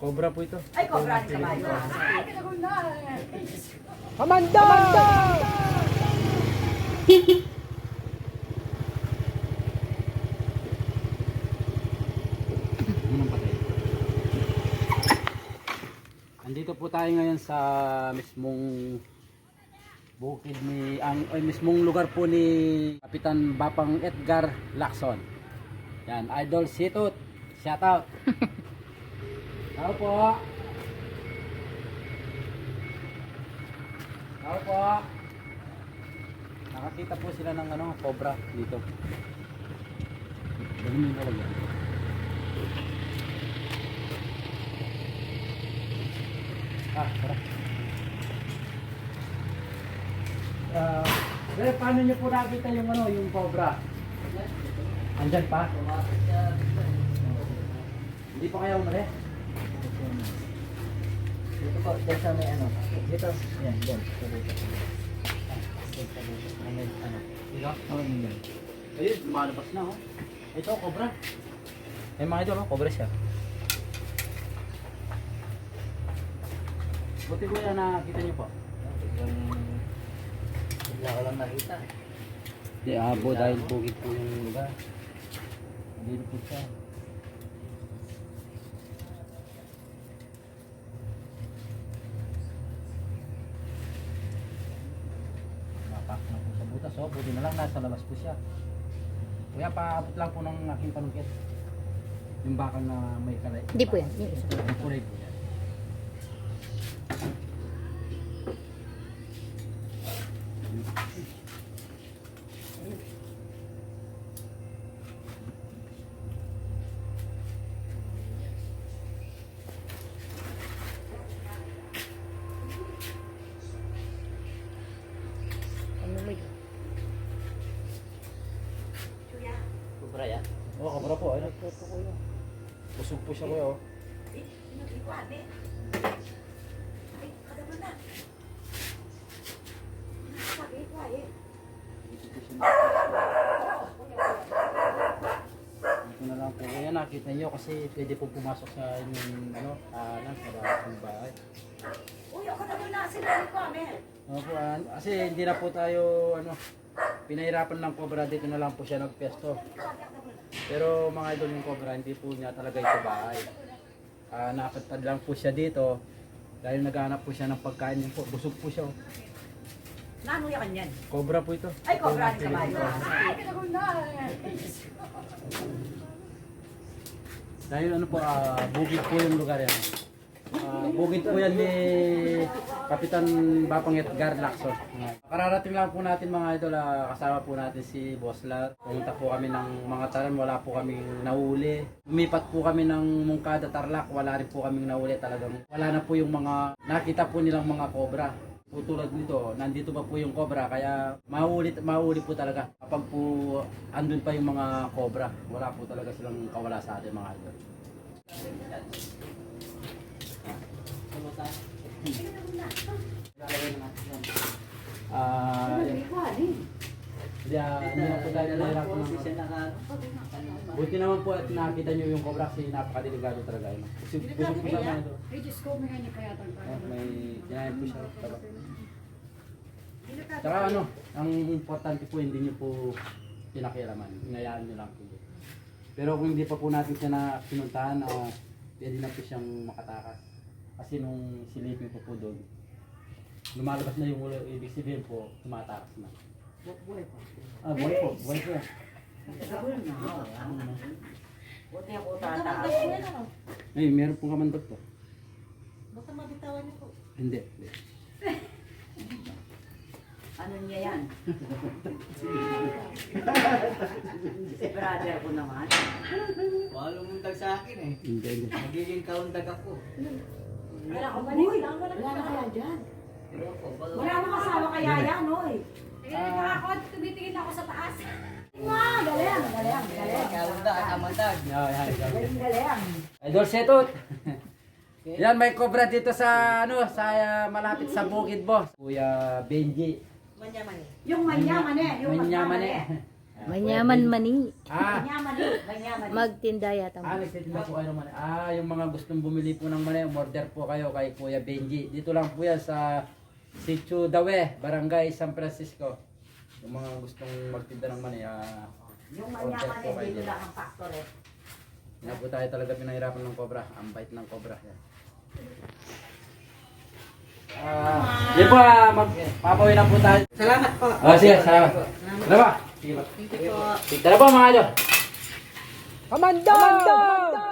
Cobra po ito. Ay, cobra ni kabayo. Amanda! Ano patay? Andito po tayo ngayon sa mismong bukid ni ang ay, mismong lugar po ni Kapitan Bapang Edgar Lacson. Yan, Idol Situt. Shout out. Tao po. Tao po. Nakakita po sila ng ano, cobra dito. Ganun yung talaga. Ah, tara. Uh, paano niyo po nakita yung ano, yung cobra? Andyan pa? Hindi pa kaya umali? Dito po, dito sa may ano. Dito. Yan, dyan. Dito, dito. May ano? Dito? Oh, yan. Ayun, lumalabas na oh. Ito, cobra. Ay mga ito, no? cobra siya. Buti ko yan nakita niyo po. Bigla ko lang nakita. Di abo dahil bukid po yung lugar. Dito po siya. Napak na po sa butas. Oh, buti na lang nasa labas po siya. Kuya, paabot lang po ng aking panungkit. Yung bakal na may kalay. Hindi po yan, yung isa. Yung kulay po yan. Ano mo yun? Kubra yan. Kabra po. Ayun. Pusog po siya kuya. Oh. Ito na lang po. Ayan, nakita nyo kasi pwede po pumasok sa inyong ano, alam, sa bahay ng bahay. Uy, ako na muna sila ko, Amel. Ano po, ah, kasi hindi na po tayo, ano, pinahirapan ng cobra dito na lang po siya nagpesto. Pero mga idol yung cobra, hindi po niya talaga ito bahay. Ah, nakatad lang po siya dito dahil naghanap po siya ng pagkain niya po. Busog po siya. oh. Nano yan yan? Cobra po ito. Ay, cobra yung kabayo. Philippine Dahil ano po, ah, bukid po yung lugar yan. Bukid po yan ni Kapitan Bapang Edgar Lacson. Kararating lang po natin mga idol, ah, kasama po natin si Boss Lat. Pumunta po kami ng mga taran, wala po kaming nahuli. Lumipat po kami ng Mungkada Tarlac, wala rin po kaming nahuli talagang. Wala na po yung mga, nakita po nilang mga cobra. Po tulad nito, nandito pa po yung cobra kaya mahuli mahuli po talaga kapag po andun pa yung mga cobra. Wala po talaga silang kawala sa atin mga idol. Ah, yun. Hindi, hindi na po dahil nahirap ng Buti naman po at nakita nyo yung cobra kasi napakadelikado talaga yun. Busog busog po naman ito. May kinain po siya. Taba. Tsaka ano, ang importante po hindi nyo po pinakialaman. Inayaan nyo lang po. Pero kung hindi pa po natin siya na pinuntahan, uh, pwede na po siyang makatakas. Kasi nung silipin po po doon, lumalabas na yung ulo, ibig sabihin po, tumatakas na. Ah, buhay po, buhay po. Buti ako tataas. Ay, meron pong kamandot po. Baka mabitawan niyo po. Hindi. hindi. Ano niya yan? si brother ko naman. Wala mundag sa akin eh. Hindi, hindi. Nagiging kaundag ako. Wala ko ba Uy, wala na kaya dyan. Wala. Nang kasama kaya yan, oy. Kaya ako, tumitingin ako sa taas. Wow, galing, galing, galing. Galing, galing. Idol Setot. Yan, may cobra dito sa ano, sa ah, malapit sa bukid boss. Kuya Benji. Yung manyaman eh. Yung Manyaman manyaman eh. Eh. Manyaman mani. Ah, Manyaman eh. Manyaman. Magtinda yata. Ah, nagtitinda po kayo ng mani. Ah, yung mga gustong bumili po ng mani, umorder po kayo kay Kuya Benji. Dito lang po yan sa Sitio Dawe, Barangay San Francisco. Yung mga gustong magtinda ng mani, ah, Yung order manyaman po eh, kayo dito lang ang factor eh. Yan po tayo talaga pinahirapan ng cobra. Ang bait ng cobra. Yan. Ah, yan po, ah, mag, papawi na po tayo. Salamat po. Ah, sige, salamat. Ano ba? Sige ba? Tara po mga idol. Kamanda! Kamanda!